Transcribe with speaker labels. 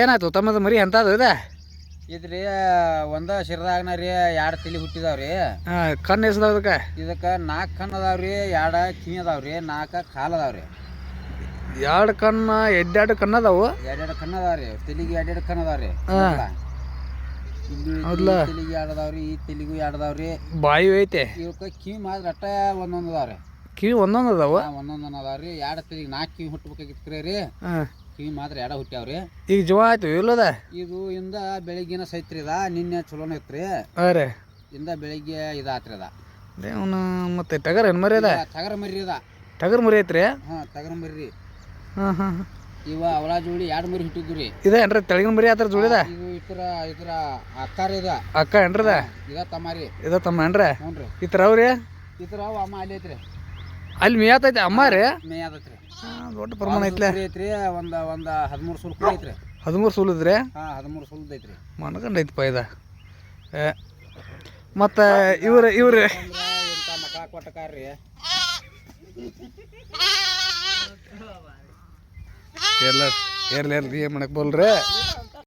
Speaker 1: ಏನಾಯ್ತು ತಮ್ಮದು ಮರಿ ಎಂಥದ್ದು ಇದೆ?
Speaker 2: ಇದ್ರಿ ಒಂದ ಶಿರದಾಗನ ರೀ ಎರಡು ತಲೆ ಹುಟ್ಟಿದಾವ್ರಿ.
Speaker 1: ಹಾಂ ಕಣ್ಣು ಎಸ್ದಾವ ಅದಕ್ಕೆ?
Speaker 2: ಇದಕ್ಕೆ ನಾಲ್ಕು ಕಣ್ಣು ಅದಾವ್ರಿ ಎರಡು ಕಿವಿ ಅದಾವ್ರಿ ನಾಲ್ಕು ಕಾಲು ಅದಾವ್ರಿ.
Speaker 1: ಎರಡು ಕಣ್ಣು ಎಡ್ಡೆರಡು ಕಣ್ಣು ಅದಾವು?
Speaker 2: ಎರಡೆರಡು ಕಣ್ಣು ಅದಾವ್ರಿ ತಲೆಗೆ ಎರಡೆರಡು ಕಣ್ಣು ಅದಾವ್ರಿ.
Speaker 1: ರೀ
Speaker 2: ಇಲ್ಲಿ ಈ
Speaker 1: ಹೌದ್ಲಾ?
Speaker 2: ತಲೆಗೆ ಎರಡು ಅದಾವ್ರಿ ಈ ತಲೆಗೂ ಎರಡು ಅದಾವ್ರಿ.
Speaker 1: ಬಾಯಿ ಐತೆ.
Speaker 2: ಇವಕ್ಕೆ ಕಿವಿ ಮಾತ್ರ ಅಟ್ಟ ಒಂದೊಂದು ಅದಾವ್ರಿ.
Speaker 1: ಕಿವಿ ಒಂದೊಂದು ಅದಾವು?
Speaker 2: ಒಂದೊಂದು ಅದಾವ್ರಿ. ಎರಡು ತಲೆಗೆ ನಾಲ್ಕು ಕಿವಿ ಹುಟ್ಟಬೇಕಾಗಿತ್ತು ರೀ
Speaker 1: ಹಾಂ.
Speaker 2: ಕಿವಿ ಮಾತ್ರ ಎಡ ಹುಟ್ಟ್ಯಾವ್ರಿ
Speaker 1: ಈಗ ಜೀವ ಆಯ್ತು ಇಲ್ಲದ?
Speaker 2: ಇದು ಇಂದ ಬೆಳಿಗ್ಗೆನ ಸೈತ್ರಿ ಇದ ನಿನ್ನೆ ಚಲೋನ ಐತ್ರಿ
Speaker 1: ಹಾಂ ರೀ.
Speaker 2: ಇಂದ ಬೆಳಿಗ್ಗೆ ಇದಾತ್ರಿ ಅದ
Speaker 1: ಅವನು ಮತ್ತೆ ಟಗರ್ ಏನು ಮರಿ ಅದ
Speaker 2: ತಗರ ಮರಿ ಅದ.
Speaker 1: ಟಗರ್ ಮರಿ ಐತ್ರಿ?
Speaker 2: ಹಾ ತಗರ ಮರಿ
Speaker 1: ಹಾಂ ಹಾಂ
Speaker 2: ಇವ ಅವಳ ಜೋಡಿ ಎರಡು ಮರಿ ಹುಟ್ಟಿದ್ವು ರೀ
Speaker 1: ಇದೆ ಏನ್ರಿ ತೆಳಗಿನ ಮರಿ ಆತರ ಜೋಡಿದ
Speaker 2: ಇದು? ಇತರ ಇತರ ಅಕ್ಕಾರ ಇದ.
Speaker 1: ಅಕ್ಕ ಏನ್ರದ
Speaker 2: ಇದ? ತಮಾರಿ
Speaker 1: ಇದ ತಮ್ಮ ಏನ್ರ?
Speaker 2: ಹ್ಞೂ ರೀ
Speaker 1: ಈ ಥರ ಅವ್ರಿ?
Speaker 2: ಥರ ಅವ ಅಮ್ಮ ಅಲ್ಲಿ ಐತ್ರಿ.
Speaker 1: ಅಲ್ಲಿ ಮೇಯತೈತೆ ಅಮ್ಮ ರೀ?
Speaker 2: ಮೇ ಅದತ್ರಿ
Speaker 1: ಹಾಂ, ದೊಡ್ಡ ಪ್ರಮಾಣ ಐತ್ಲೆ.
Speaker 2: ಐತ್ರಿ ಒಂದ ಒಂದ ಹದಿಮೂರು ಸುಲ್ ಐತ್ರಿ.
Speaker 1: ಹದಿಮೂರು ಸೂಲಿದ್ರಿ
Speaker 2: ಹಾ ಹದಿಮೂರು ಸುಲ್ದ ಐತ್ರಿ.
Speaker 1: ಮನಗಂಡ ಐತಿ ಇದ? ಮತ್ತು ಇವ್ರು ಇವ್ರು
Speaker 2: ಇಂಥ ಮಕ ಕೊಟ್ಟಕಾರ್ರಿ.
Speaker 1: ಎಲ್ಲ ಇರ್ಲಿ ಇರ್ಲಿ ಏನು ಮಾಡಕ್ ಬೋಲ್ರಿ